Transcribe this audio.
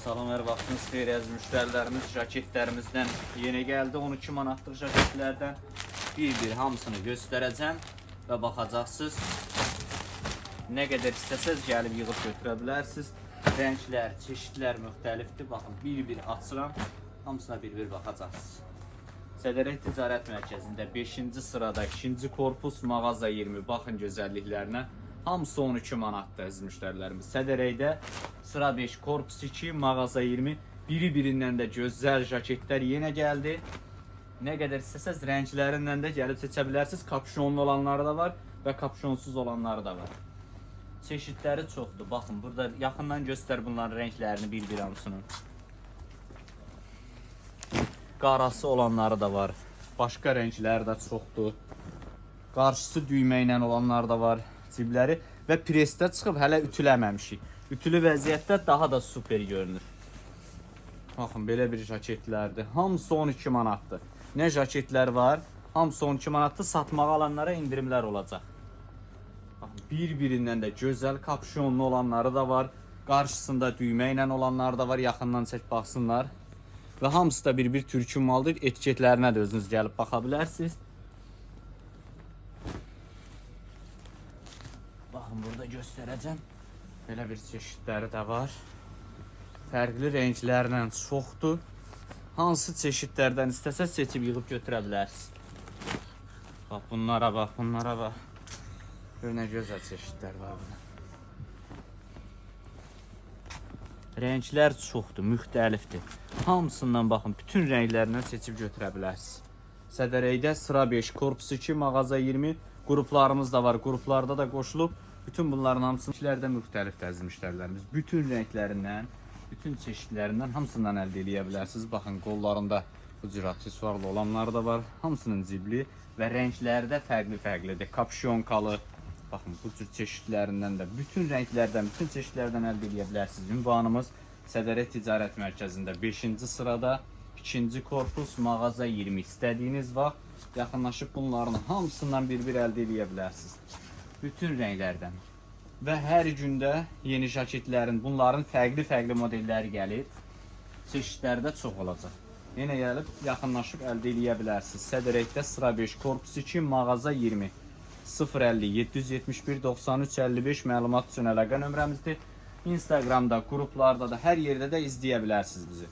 Salamlar vaxtınız xeyir əziz müştərilərimiz. Jaketlərimizdən yeni gəldi. 12 manatlıq jaketlərdən bir-bir hamısını göstərəcəm və baxacaqsınız. Nə qədər istəsəz gəlib yığıb götürə bilərsiniz. Rənglər, çeşidlər müxtəlifdir. Baxın, bir-bir açıram. Hamısına bir-bir baxacaqsınız. Sədərək Ticarət Mərkəzində 5-ci sırada 2-ci korpus mağaza 20. Baxın gözəlliklərinə. Hamısı 12 manatdır əziz müştərilərimiz. Sədərəkdə sıra 5, korpus 2, mağaza 20. Biri-birindən də gözəl jaketlər yenə gəldi. Nə qədər istəsəz rənglərindən də gəlib seçə bilərsiniz. Kapşonlu olanları da var və kapşonsuz olanları da var. Çeşidləri çoxdur. Baxın, burada yaxından göstər bunların rənglərini bir-bir hamısının. Qarası olanları da var. Başqa rəngləri də çoxdur. Qarşısı düymə ilə olanlar da var. Cibləri və presdə çıxıb hələ ütüləməmişik. Ütülü vəziyyətdə daha da super görünür. Baxın belə bir jaketlərdir. Hamısı 12 manatdır. Nə jaketlər var? Hamısı 12 manatdır. Satmağa alanlara endirimlər olacaq. Bir-birindən də gözəl kapşonlu olanları da var. Qarşısında düymə ilə olanları da var. Yaxından çək baxsınlar. Və hamısı da bir-bir türkü maldır. Etiketlərinə də özünüz gəlib baxa bilərsiniz. Baxın burada göstərəcəm. Belə bir çeşidləri də var. Fərqli rənglərlə çoxdur. Hansı çeşidlərdən istəsəz seçib yığıb götürə bilərsiniz. Bunlara bax, bunlara bax. Gör nə gözəl çeşidlər var burada. Rənglər çoxdur, müxtəlifdir. Hamısından baxın, bütün rənglərindən seçib götürə bilərsiniz. Sıra 5, korpus 2, mağaza 20 qruplarımız da var. Qruplarda da qoşulub. Bütün bunların hamısının də müxtəlif əziz müştərilərimiz. Bütün rənglərindən, bütün çeşidlərindən hamısından əldə edə bilərsiniz. Baxın, qollarında bu cür aksesuarlı olanları da var. Hamısının cibli və rəngləri də fərqli-fərqlidir. Kapşonkalı, Baxın bu cür çeşidlərindən də bütün rənglərdən, bütün çeşidlərdən əldə edə bilərsiniz. Ünvanımız Sədərət Ticarət Mərkəzində 5-ci sırada 2-ci korpus mağaza 20. İstədiyiniz vaxt yaxınlaşıb bunların hamısından bir-bir əldə edə. Bütün rənglərdən. Və hər gündə yeni jaketlərin, bunların fərqli-fərqli modelləri gəlir. Çeşidləri də çox olacaq. Yenə gəlib yaxınlaşıb əldə edə bilərsiniz. Sədərəkdə sıra 5, korpus 2, mağaza 20. 050 771 93 55 məlumat üçün əlaqə nömrəmizdir. Instagramda, qruplarda da hər yerdə də izləyə bilərsiniz bizi.